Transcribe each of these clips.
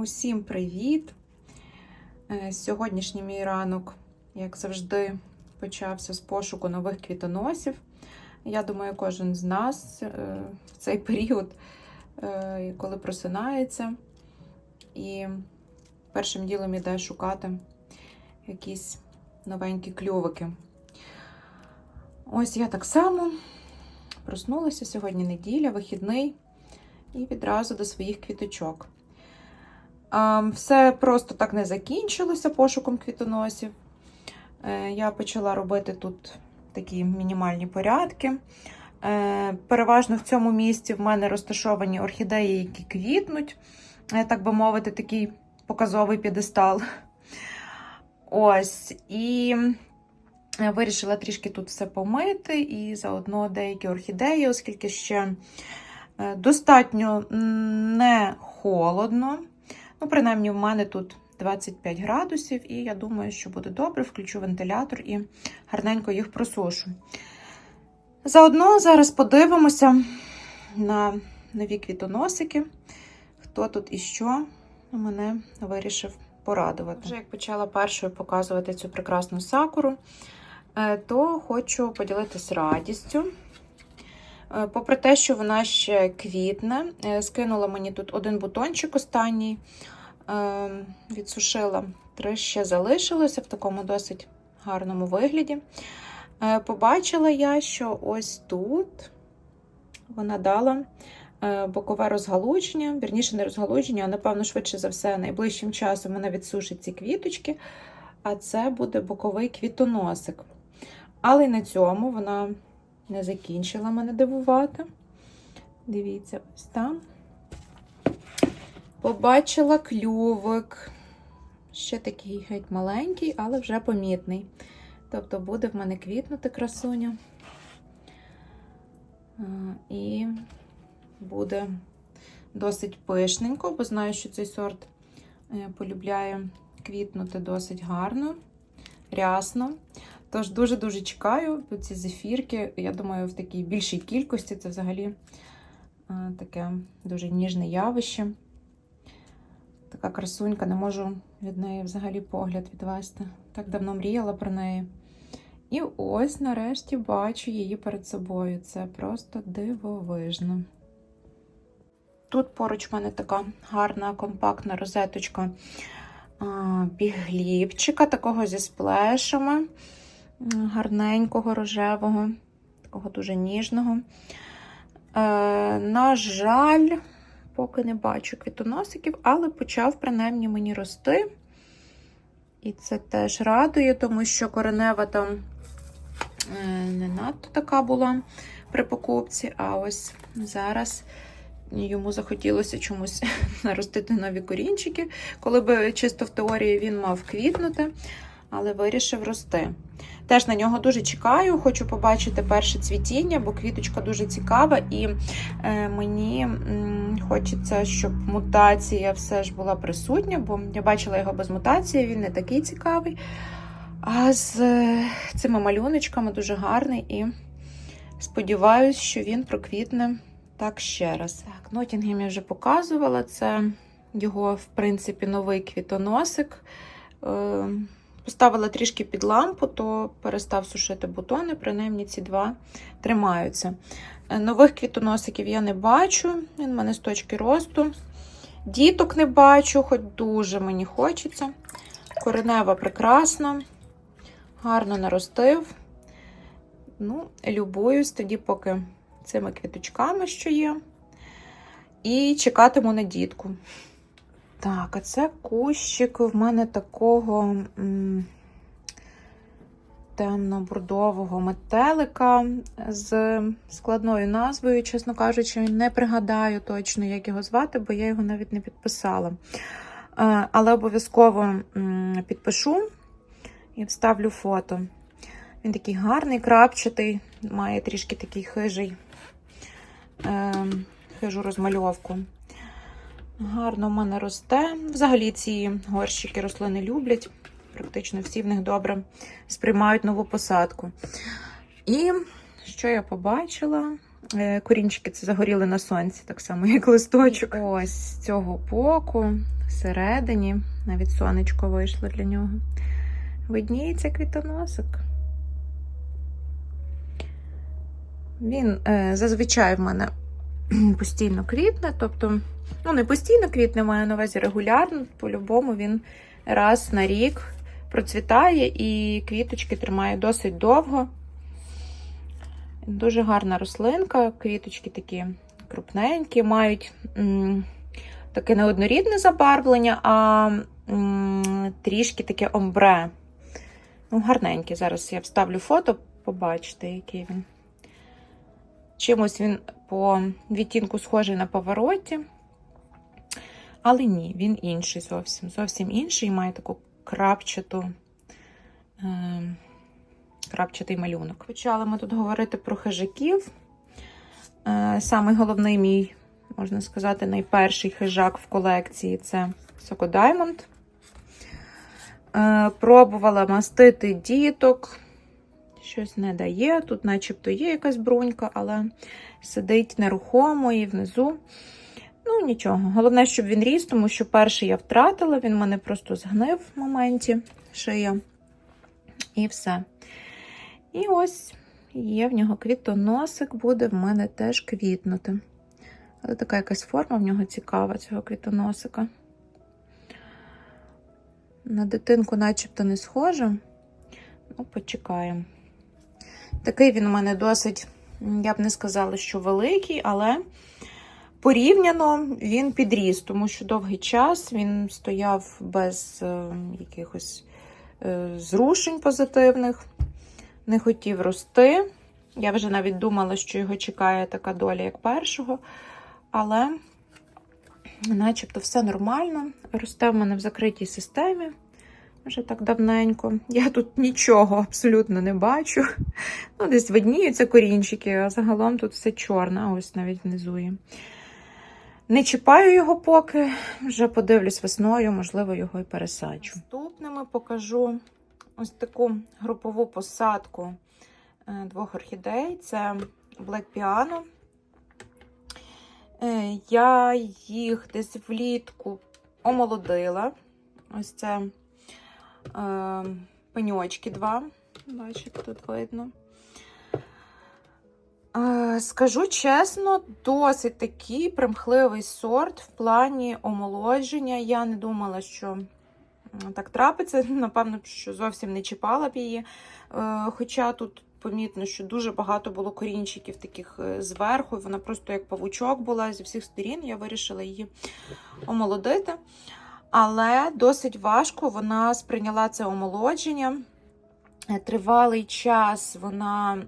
Усім привіт! Е, Сьогоднішній мій ранок, як завжди, почався з пошуку нових квітоносів. Я думаю, кожен з нас е, в цей період, е, коли просинається, і першим ділом іде шукати якісь новенькі кльовики. Ось я так само проснулася сьогодні неділя, вихідний, і відразу до своїх квіточок. Все просто так не закінчилося пошуком квітоносів. Е, Я почала робити тут такі мінімальні порядки. Е, Переважно в цьому місці в мене розташовані орхідеї, які квітнуть, Е, так би мовити, такий показовий п'єдестал. Ось. І вирішила трішки тут все помити, і заодно деякі орхідеї, оскільки ще е, достатньо не холодно. Ну, принаймні, в мене тут 25 градусів, і я думаю, що буде добре. Включу вентилятор і гарненько їх просушу. Заодно зараз подивимося на нові квітоносики, хто тут і що мене вирішив порадувати. Вже як почала першою показувати цю прекрасну сакуру, е, то хочу поділитися радістю. Е, Попри те, що вона ще квітне, е, скинула мені тут один бутончик останній, е, відсушила, три ще залишилося в такому досить гарному вигляді. Побачила я, що ось тут вона дала бокове розгалудження, вірніше не розгалудження, а напевно, швидше за все, найближчим часом вона відсушить ці квіточки, а це буде боковий квітоносик. Але й на цьому вона не закінчила мене дивувати. Дивіться, ось там. Побачила клювик. Ще такий геть маленький, але вже помітний. Тобто буде в мене квітнути красуня. І буде досить пишненько, бо знаю, що цей сорт е, полюбляє квітнути досить гарно, рясно. Тож дуже-дуже чекаю ці зефірки. Я думаю, в такій більшій кількості це взагалі таке дуже ніжне явище. Така красунька, не можу від неї взагалі погляд відвести. Так давно мріяла про неї. І ось нарешті бачу її перед собою. Це просто дивовижно. Тут поруч в мене така гарна компактна розеточка бігліпчика, такого зі сплешами гарненького рожевого, такого дуже ніжного. Е, На жаль, поки не бачу квітоносиків, але почав принаймні мені рости. І це теж радує, тому що коренева там е, не надто така була при покупці, а ось зараз. Йому захотілося чомусь наростити нові корінчики, коли би чисто в теорії він мав квітнути, але вирішив рости. Теж на нього дуже чекаю, хочу побачити перше цвітіння, бо квіточка дуже цікава, і е, мені хочеться, щоб мутація все ж була присутня, бо я бачила його без мутації, він не такий цікавий. А з е, цими малюночками дуже гарний і сподіваюся, що він проквітне так ще раз. Так, Нотінгем я вже показувала. Це його, в принципі, новий квітоносик. Поставила трішки під лампу, то перестав сушити бутони, принаймні ці два тримаються. Е, Нових квітоносиків я не бачу, він в мене з точки росту. Діток не бачу, хоч дуже мені хочеться. Коренева прекрасна, гарно наростив. Ну, Любуюсь тоді, поки цими квіточками, що є. І чекатиму на дітку. Так, а це кущик в мене такого темно-бурдового метелика з складною назвою, чесно кажучи, не пригадаю точно, як його звати, бо я його навіть не підписала. Е, Але обов'язково підпишу і вставлю фото. Він такий гарний, крапчатий, має трішки такий хижий, е, хижу розмальовку. Гарно в мене росте. Взагалі ці горщики рослини люблять. Практично всі в них добре сприймають нову посадку. І що я побачила? Е, Корінчики це загоріли на сонці, так само, як листочок. Ось з цього боку, всередині, навіть сонечко вийшло для нього. Видніється квітоносик. Він е, зазвичай в мене постійно квітне, тобто, ну, не постійно квітне, маю на увазі регулярно, по-любому він раз на рік процвітає і квіточки тримає досить довго. Дуже гарна рослинка, квіточки такі крупненькі, мають м, таке неоднорідне забарвлення, а м, трішки таке омбре. Ну, гарненький. Зараз я вставлю фото, побачите, який він. Чимось він по відтінку схожий на повороті. Але ні, він інший зовсім. Зовсім інший, має таку крапчату, е, крапчатий малюнок. Почали ми тут говорити про хижаків. Е, Самий головний мій, можна сказати, найперший хижак в колекції це Соко Даймонд. Е, Пробувала мастити діток. Щось не дає. Тут, начебто, є якась брунька, але сидить нерухомо і внизу. Ну, нічого. Головне, щоб він ріс, тому що перший я втратила, він мене просто згнив в моменті шия. І все. І ось є в нього квітоносик, буде в мене теж квітнути. Але така якась форма в нього цікава, цього квітоносика. На дитинку начебто не схоже. Ну, почекаємо. Такий він у мене досить, я б не сказала, що великий, але порівняно він підріс, тому що довгий час він стояв без е, якихось е, зрушень позитивних, не хотів рости. Я вже навіть думала, що його чекає така доля, як першого, але начебто все нормально. Росте в мене в закритій системі. Вже так давненько. Я тут нічого абсолютно не бачу. Ну, десь видніються корінчики, а загалом тут все чорне, ось навіть внизу є. Не чіпаю його поки, вже подивлюсь весною, можливо, його і пересаджу. Наступними покажу ось таку групову посадку е, двох орхідей. Це Black Piano. Е, Я їх десь влітку омолодила. Ось це пеньочки два. Бачите, тут видно. Е, Скажу чесно, досить такий примхливий сорт в плані омолодження. Я не думала, що так трапиться. Напевно, що зовсім не чіпала б її. Е, Хоча тут помітно, що дуже багато було корінчиків таких е, зверху. Вона просто як павучок була зі всіх сторін. Я вирішила її омолодити. Але досить важко вона сприйняла це омолодження. Е, Тривалий час вона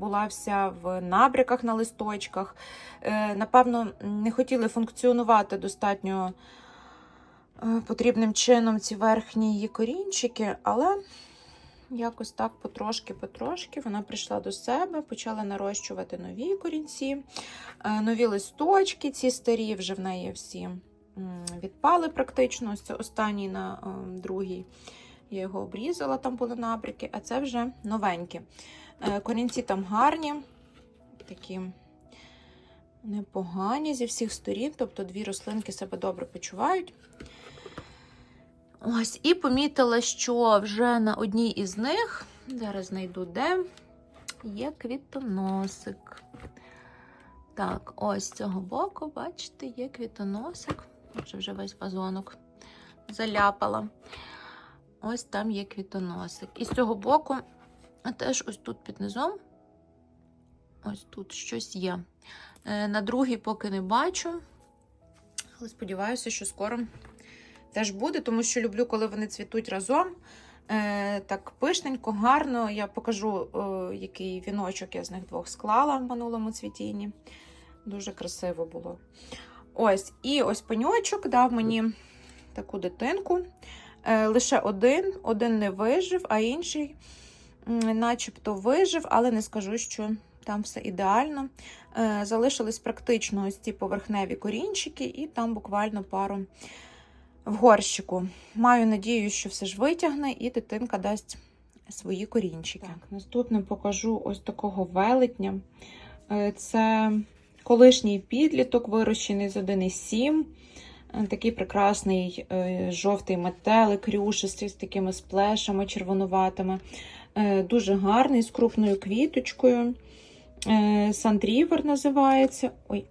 була вся в набряках на листочках. Е, Напевно, не хотіли функціонувати достатньо е, потрібним чином ці верхні її корінчики, але якось так потрошки-потрошки вона прийшла до себе, почала нарощувати нові корінці, нові листочки, ці старі вже в неї всі відпали практично. Ось це останній на е, другий. Я його обрізала, там були набряки, а це вже новенькі. Е, Корінці там гарні, такі непогані зі всіх сторін, тобто дві рослинки себе добре почувають. Ось, і помітила, що вже на одній із них, зараз знайду де, є квітоносик. Так, ось з цього боку, бачите, є квітоносик. Вже вже весь вазонок заляпала. Ось там є квітоносик. І з цього боку, теж ось тут під низом, ось тут щось є. Е, На другій поки не бачу. Але сподіваюся, що скоро теж буде, тому що люблю, коли вони цвітуть разом. Е, Так пишненько, гарно. Я покажу, е, який віночок я з них двох склала в минулому цвітінні. Дуже красиво було. Ось, і ось пеньочок дав мені таку дитинку. Е, Лише один, один не вижив, а інший, начебто, вижив, але не скажу, що там все ідеально. Е, Залишились практично ось ці поверхневі корінчики, і там буквально пару в горщику. Маю надію, що все ж витягне, і дитинка дасть свої корінчики. Так, наступне покажу ось такого велетня. Е, Це колишній підліток, вирощений з 1,7. Е, Такий прекрасний е, жовтий метелик, рюшистий з такими сплешами червонуватими. Е, Дуже гарний, з крупною квіточкою. Сандрівер називається. Ой,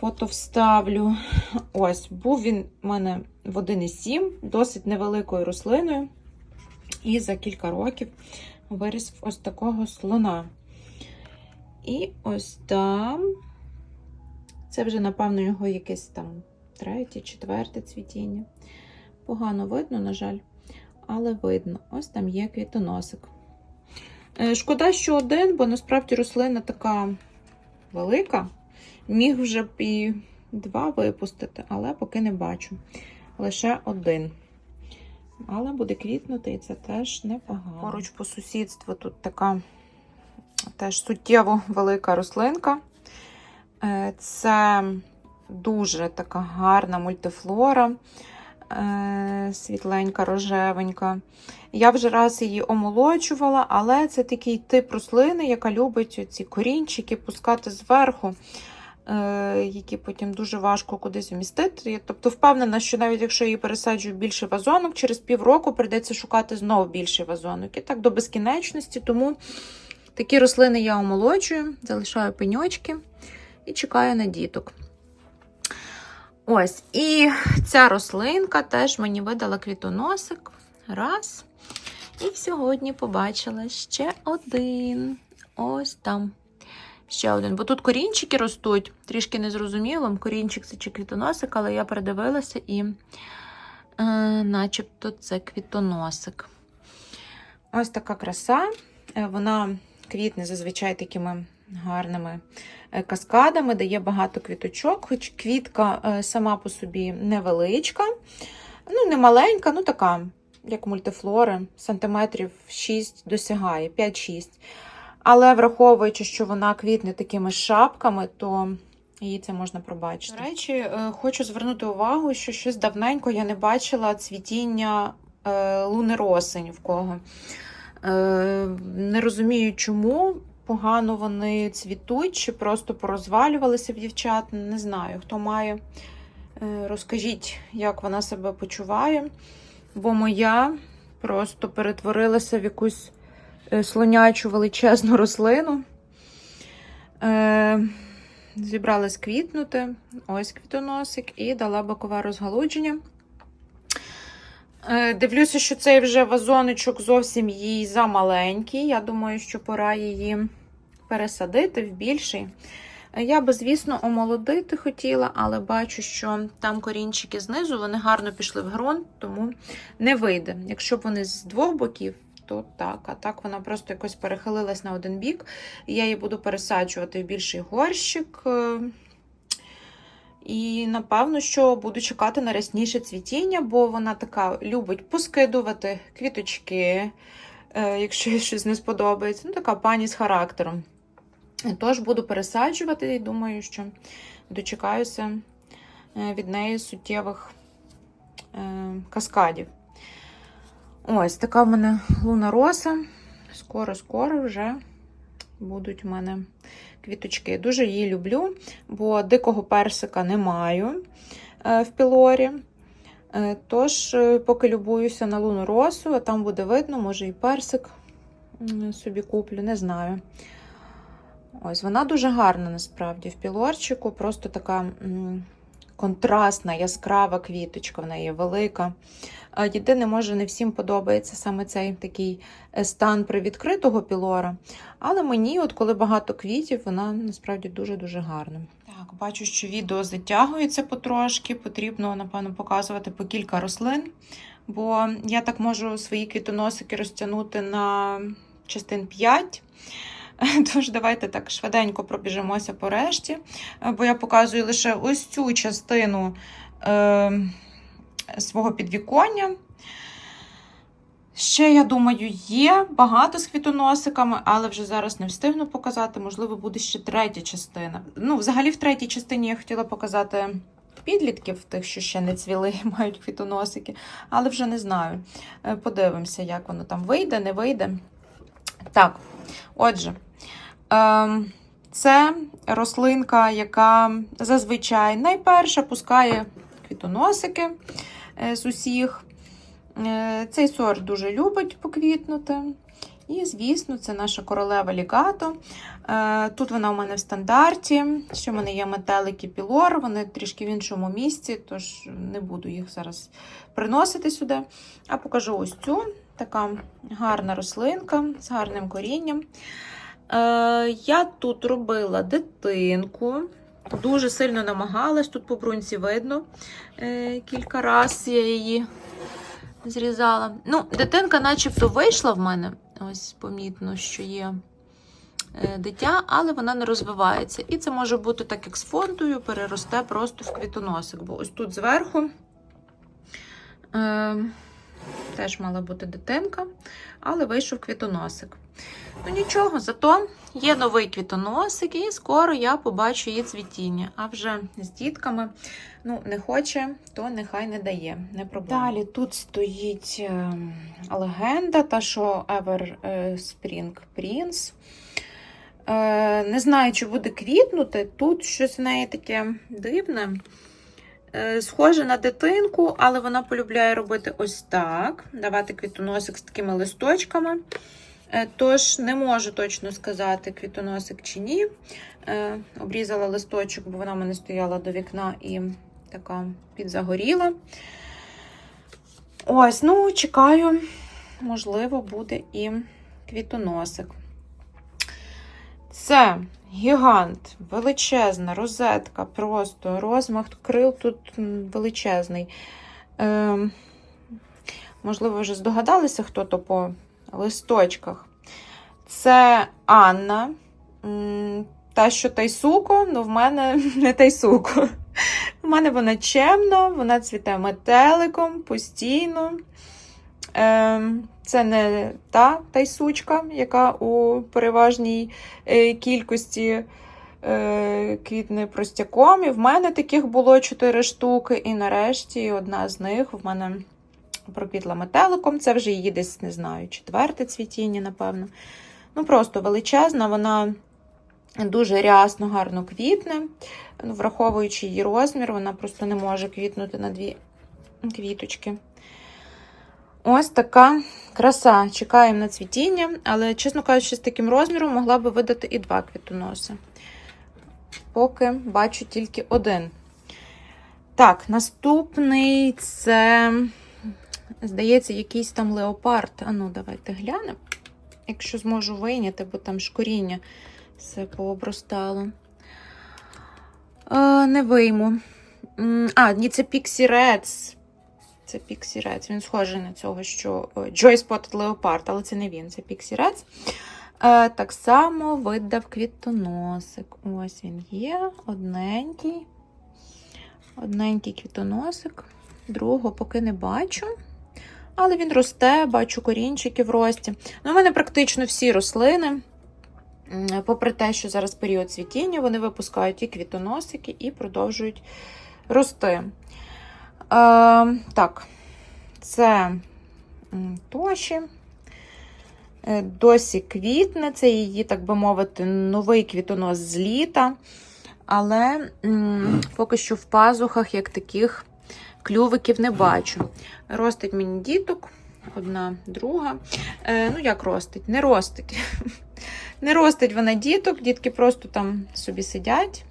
фото вставлю. Ось, був він у мене в 1,7, досить невеликою рослиною. І за кілька років виріс ось такого слона. І ось там. Це вже, напевно, його якесь там третє, четверте цвітіння. Погано видно, на жаль, але видно. Ось там є квітоносик. Е, Шкода, що один, бо насправді рослина така велика. Міг вже б і два випустити, але поки не бачу. Лише один. Але буде квітнути, і це теж непогано. Поруч по сусідству тут така теж суттєво велика рослинка. Е, Це дуже така гарна мультифлора, е, світленька, рожевенька. Я вже раз її омолоджувала, але це такий тип рослини, яка любить ці корінчики пускати зверху, е, які потім дуже важко кудись вмістити. Я, Тобто впевнена, що навіть якщо її пересаджую більший вазонок, через півроку прийдеться шукати знову більший вазонок. І так до безкінечності. Тому такі рослини я омолоджую, залишаю пеньочки і чекаю на діток. Ось, і ця рослинка теж мені видала квітоносик. Раз. І сьогодні побачила ще один. Ось там. Ще один. Бо тут корінчики ростуть, трішки незрозуміло, корінчик це чи квітоносик, але я передивилася і е, начебто це квітоносик. Ось така краса. Е, Вона квітне зазвичай такими гарними е, каскадами, дає багато квіточок, хоч квітка е, сама по собі невеличка, ну, не маленька, ну така, як мультифлори, сантиметрів 6 досягає, 5-6. Але враховуючи, що вона квітне такими шапками, то її це можна пробачити. До речі, е, хочу звернути увагу, що щось давненько я не бачила цвітіння луни росень в кого. Е, Не розумію, чому погано вони цвітуть, чи просто порозвалювалися в дівчат. Не знаю, хто має. Е, Розкажіть, як вона себе почуває. Бо моя просто перетворилася в якусь е, слонячу величезну рослину. Зібралась квітнути, ось квітоносик, і дала бокове розгалудження. Е, Дивлюся, що цей вже вазоночок зовсім їй замаленький. Я думаю, що пора її пересадити в більший. Е, Я би, звісно, омолодити хотіла, але бачу, що там корінчики знизу, вони гарно пішли в ґрунт, тому не вийде. Якщо б вони з двох боків, то так. А так вона просто якось перехилилась на один бік. Я її буду пересаджувати в більший горщик. І, напевно, що буду чекати на рясніше цвітіння, бо вона така любить поскидувати квіточки, е, якщо їй щось не сподобається. Ну, така пані з характером. Тож буду пересаджувати і думаю, що дочекаюся е, від неї суттєвих е, каскадів. Ось така в мене луна роса. Скоро-скоро вже будуть у мене квіточки. Дуже її люблю, бо дикого персика не маю е, в пілорі. Е, Тож, е, поки любуюся на луну росу, а там буде видно, може і персик собі куплю, не знаю. Ось, вона дуже гарна насправді в пілорчику, просто така контрастна, яскрава квіточка, в неї велика. Єдине, може, не всім подобається саме цей такий е, стан привідкритого пілора. Але мені, от коли багато квітів, вона насправді дуже-дуже гарна. Так, бачу, що відео затягується потрошки. Потрібно, напевно, показувати по кілька рослин, бо я так можу свої квітоносики розтягнути на частин 5. Тож, давайте так швиденько пробіжимося по решті, бо я показую лише ось цю частину е, свого підвіконня. Ще, я думаю, є багато з квітоносиками, але вже зараз не встигну показати. Можливо, буде ще третя частина. Ну, взагалі, в третій частині я хотіла показати підлітків, тих, що ще не цвіли мають квітоносики, але вже не знаю. Е, Подивимося, як воно там вийде, не вийде. Так, отже, Ем, Це рослинка, яка зазвичай найперша пускає квітоносики з усіх. Е, Цей сорт дуже любить поквітнути. І, звісно, це наша королева лігато. Е, Тут вона у мене в стандарті. Ще в мене є метелики пілор, вони трішки в іншому місці, тож не буду їх зараз приносити сюди. А покажу ось цю така гарна рослинка з гарним корінням. Е, Я тут робила дитинку. Дуже сильно намагалась, тут по брунці видно е, кілька разів я її зрізала. Ну, дитинка начебто вийшла в мене. Ось помітно, що є е, дитя, але вона не розвивається. І це може бути так, як з фондою, переросте просто в квітоносик. Бо ось тут зверху е, теж мала бути дитинка, але вийшов квітоносик. Ну нічого, зато є новий квітоносик, і скоро я побачу її цвітіння. А вже з дітками ну, не хоче, то нехай не дає. Не проблема. Далі тут стоїть е, легенда, та що Ever е, Spring Prince. Е, не знаю, чи буде квітнути. Тут щось в неї таке дивне. Схоже на дитинку, але вона полюбляє робити ось так: давати квітоносик з такими листочками. Е, Тож не можу точно сказати, квітоносик чи ні. Е, Обрізала листочок, бо вона в мене стояла до вікна і така підзагоріла. Ось, ну, чекаю, можливо, буде і квітоносик. Це гігант, величезна розетка, просто розмах крил тут величезний. Е, можливо, вже здогадалися, хто то по листочках. Це Анна. Та, що тайсуко, ну в мене не тайсуко. У мене вона чемна, вона цвіте метеликом постійно. Ем, Це не та тайсучка, яка у переважній е, кількості е, квітне простяком. І в мене таких було 4 штуки. І нарешті одна з них в мене проквітла метеликом. Це вже її десь, не знаю, четверте цвітіння, напевно. Ну, просто величезна, вона дуже рясно, гарно квітне. Ну, Враховуючи її розмір, вона просто не може квітнути на дві квіточки. Ось така краса. Чекаємо на цвітіння, але, чесно кажучи, з таким розміром могла би видати і два квітоноси. Поки бачу тільки один. Так, наступний це, здається, якийсь там леопард. А ну, давайте глянемо. Якщо зможу вийняти, бо там ж коріння все пообростало. Е, не вийму. А, ні, це Pixie Reds. Це Pixie Reds. Він схожий на цього, що Joy Spotted Leopard, але це не він, це Pixie Reds. Е, Так само видав квітоносик. Ось він є, одненький. Одненький квітоносик. Другого поки не бачу. Але він росте, бачу корінчики в рості. Ну, у мене практично всі рослини. Попри те, що зараз період цвітіння, вони випускають і квітоносики і продовжують рости. Е, так, це Тоші. Е, Досі квітне, це її, так би мовити, новий квітонос з літа. Але поки що в пазухах як таких клювиків не бачу. Ростить мені діток, одна, друга. Е, ну, як ростить? Не ростить. Не ростить вона діток, дітки просто там собі сидять,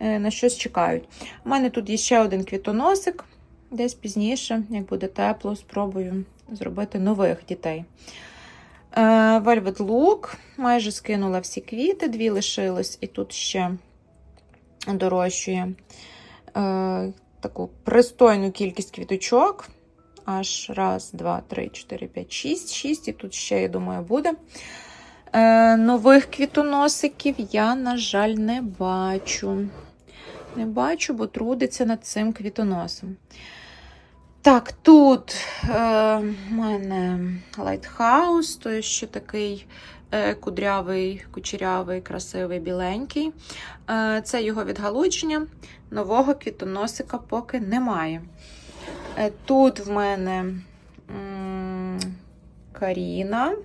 е, на щось чекають. У мене тут є ще один квітоносик, десь пізніше, як буде тепло, спробую зробити нових дітей. Е, Velvet Look, майже скинула всі квіти, дві лишилось, і тут ще дорощує е, таку пристойну кількість квіточок. Аж раз, два, три, чотири, п'ять, шість. Шість, і тут ще, я думаю, буде. Е, нових квітоносиків я, на жаль, не бачу. Не бачу, бо трудиться над цим квітоносом. Так, тут е, в мене лайтхаус, то ще такий е, кудрявий, кучерявий, красивий, біленький. Е, це його відгалудження. Нового квітоносика поки немає. Е, тут в мене Каріна.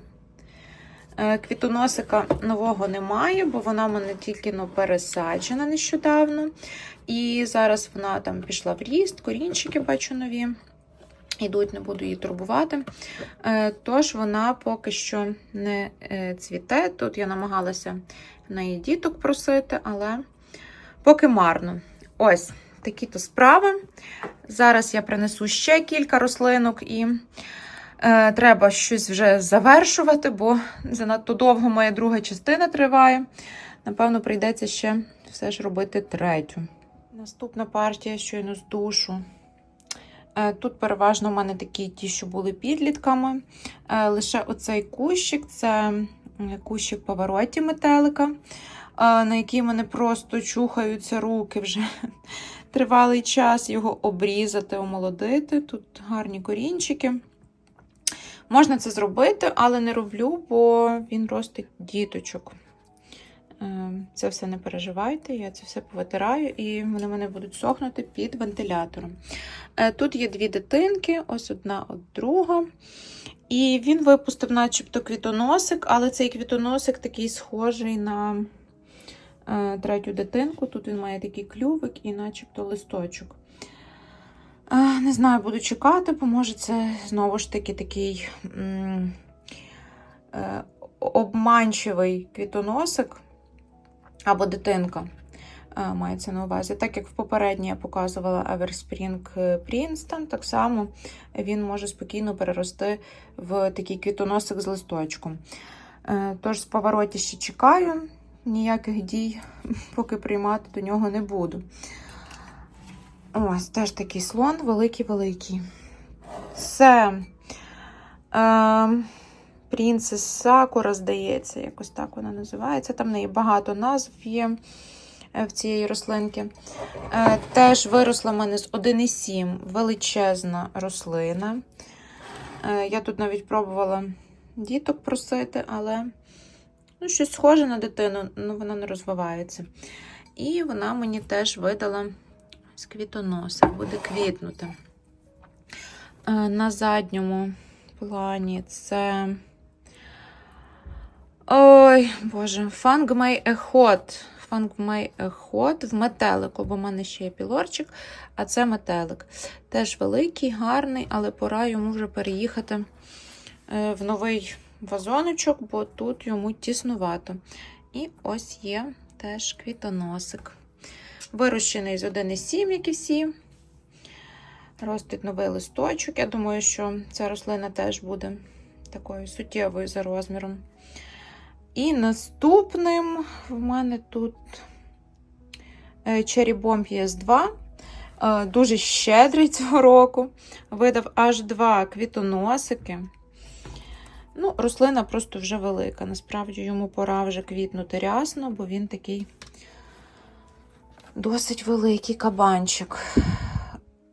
Е, Квітоносика нового немає, бо вона в мене тільки ну, пересаджена нещодавно. І зараз вона там пішла в ріст, корінчики бачу нові. Ідуть, не буду її турбувати. Е, Тож вона поки що не цвіте. Тут я намагалася в неї діток просити, але поки марно. Ось такі то справи. Зараз я принесу ще кілька рослинок і е, треба щось вже завершувати, бо занадто довго моя друга частина триває. Напевно, прийдеться ще все ж робити третю. Наступна партія щойно з душу. Е, Тут переважно в мене такі ті, що були підлітками. Е, Лише оцей кущик це кущик повороті метелика, на який мене просто чухаються руки вже тривалий час його обрізати, омолодити. Тут гарні корінчики. Можна це зробити, але не роблю, бо він ростить діточок. Е, Це все не переживайте, я це все повитираю, і вони мене будуть сохнути під вентилятором. Е, Тут є дві дитинки, ось одна от друга. І він випустив, начебто, квітоносик, але цей квітоносик такий схожий на третю дитинку. Тут він має такий клювик і начебто листочок. Е, Не знаю, буду чекати, бо може це знову ж таки такий е, обманчивий квітоносик або дитинка. е, Мається на увазі. Так як в попередній я показувала Everspring Princeton, так само він може спокійно перерости в такий квітоносик з листочком. Е, Тож з повороті ще чекаю, ніяких дій, поки приймати до нього не буду. Ось теж такий слон, великий-великий. Це е, Принцес Сакура, здається, якось так вона називається. Там в неї багато назв є е, в цієї рослинки. Е, Теж виросла в мене з 1,7 величезна рослина. Е, Я тут навіть пробувала діток просити, але ну, щось схоже на дитину, ну вона не розвивається. І вона мені теж видала з квітоноса, буде квітнути. Е, На задньому плані це. Ой, Боже, Фангмей Ехот. Фангмей Ехот в метелику, бо в мене ще є пілорчик, а це метелик. Теж великий, гарний, але пора йому вже переїхати е, в новий вазоночок, бо тут йому тіснувато. І ось є теж квітоносик. Вирощений з 1,7, як і всі. Ростить новий листочок. Я думаю, що ця рослина теж буде такою суттєвою за розміром. І наступним в мене тут Cherry Bomb PS2. Е, Дуже щедрий цього року. Видав аж два квітоносики. Ну, рослина просто вже велика. Насправді йому пора вже квітнути рясно, бо він такий досить великий кабанчик.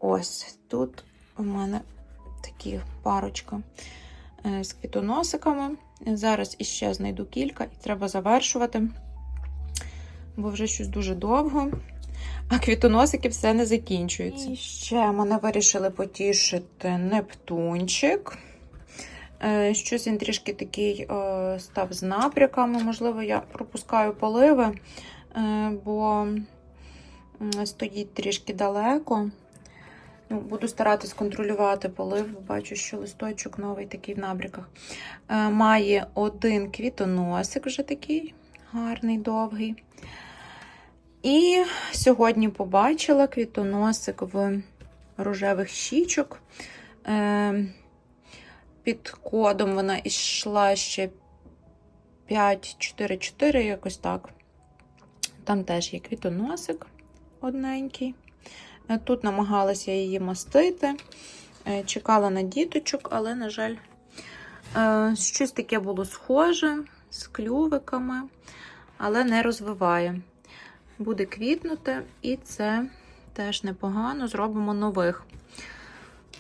Ось тут у мене такі парочка е, з квітоносиками. Зараз іще знайду кілька і треба завершувати, бо вже щось дуже довго. А квітоносики все не закінчуються. І ще мене вирішили потішити Нептунчик. Е, Щось він трішки такий е, став з напряками. Можливо, я пропускаю поливи, е, бо стоїть трішки далеко. Ну, Буду старатись контролювати полив, бачу, що листочок новий такий в набряках. Е, Має один квітоносик, вже такий гарний, довгий. І сьогодні побачила квітоносик в рожевих щічок. Під кодом вона йшла ще 5-4-4, якось так. Там теж є квітоносик одненький. Е, Тут намагалася її мастити, е, чекала на діточок, але, на жаль, е, щось таке було схоже з клювиками, але не розвиває. Буде квітнути, і це теж непогано. Зробимо нових.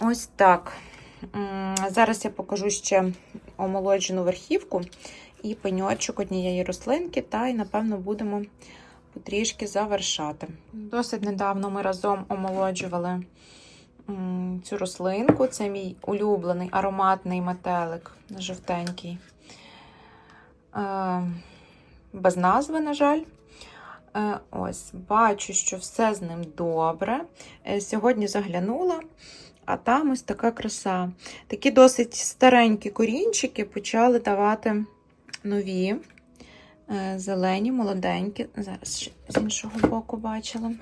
Ось так. Зараз я покажу ще омолоджену верхівку і пеньочок однієї рослинки, та й, напевно, будемо потрішки завершати. Досить недавно ми разом омолоджували цю рослинку. Це мій улюблений ароматний метелик жовтенький. е, без назви, на жаль. Е, Ось, бачу, що все з ним добре. Е, Сьогодні заглянула, а там ось така краса. Такі досить старенькі корінчики почали давати нові, е, зелені, молоденькі. Зараз ще з іншого боку бачила.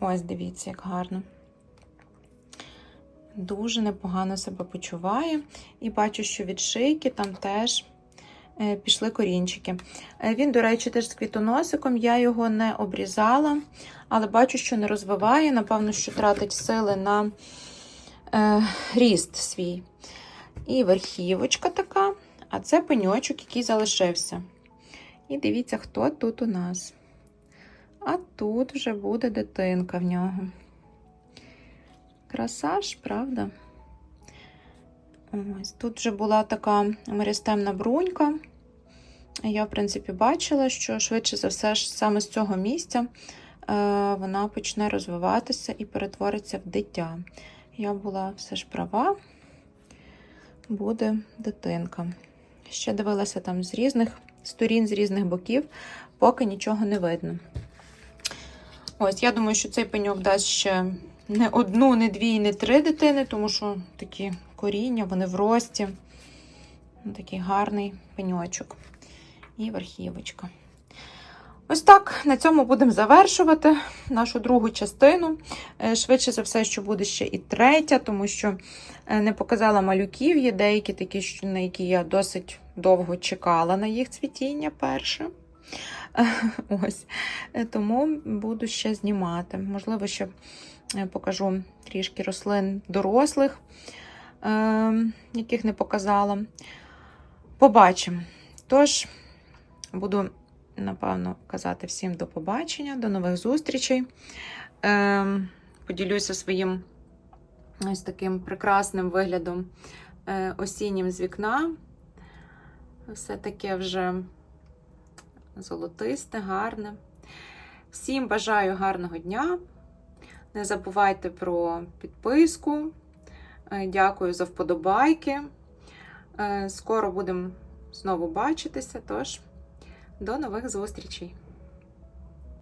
Ось, дивіться, як гарно. Дуже непогано себе почуває. І бачу, що від шийки там теж е, пішли корінчики. Е, Він, до речі, теж з квітоносиком. Я його не обрізала, але бачу, що не розвиває. Напевно, що тратить сили на е, ріст свій. І верхівочка така, а це пеньочок, який залишився. І дивіться, хто тут у нас. А тут вже буде дитинка в нього. Краса ж, правда? Ось тут вже була така меристемна брунька. Я, в принципі, бачила, що швидше за все ж саме з цього місця вона почне розвиватися і перетвориться в дитя. Я була все ж права, буде дитинка. Ще дивилася там з різних сторін, з різних боків, поки нічого не видно. Ось, я думаю, що цей пеньок дасть ще не одну, не дві, не три дитини, тому що такі коріння, вони в рості. Такий гарний пеньочок. І верхівочка. Ось так, на цьому будемо завершувати нашу другу частину. Е, Швидше за все, що буде ще і третя, тому що е, не показала малюків. Є деякі такі, на які я досить довго чекала на їх цвітіння перше. Ось. Е, Тому буду ще знімати. Можливо, ще покажу трішки рослин дорослих, яких не показала. Побачимо. Тож, буду, напевно, казати всім до побачення, до нових зустрічей. Е, Поділюся своїм ось таким прекрасним виглядом е, осіннім з вікна. Все таке вже золотисте, гарне. Всім бажаю гарного дня. Не забувайте про підписку. Е, Дякую за вподобайки. Е, Скоро будемо знову бачитися, тож до нових зустрічей!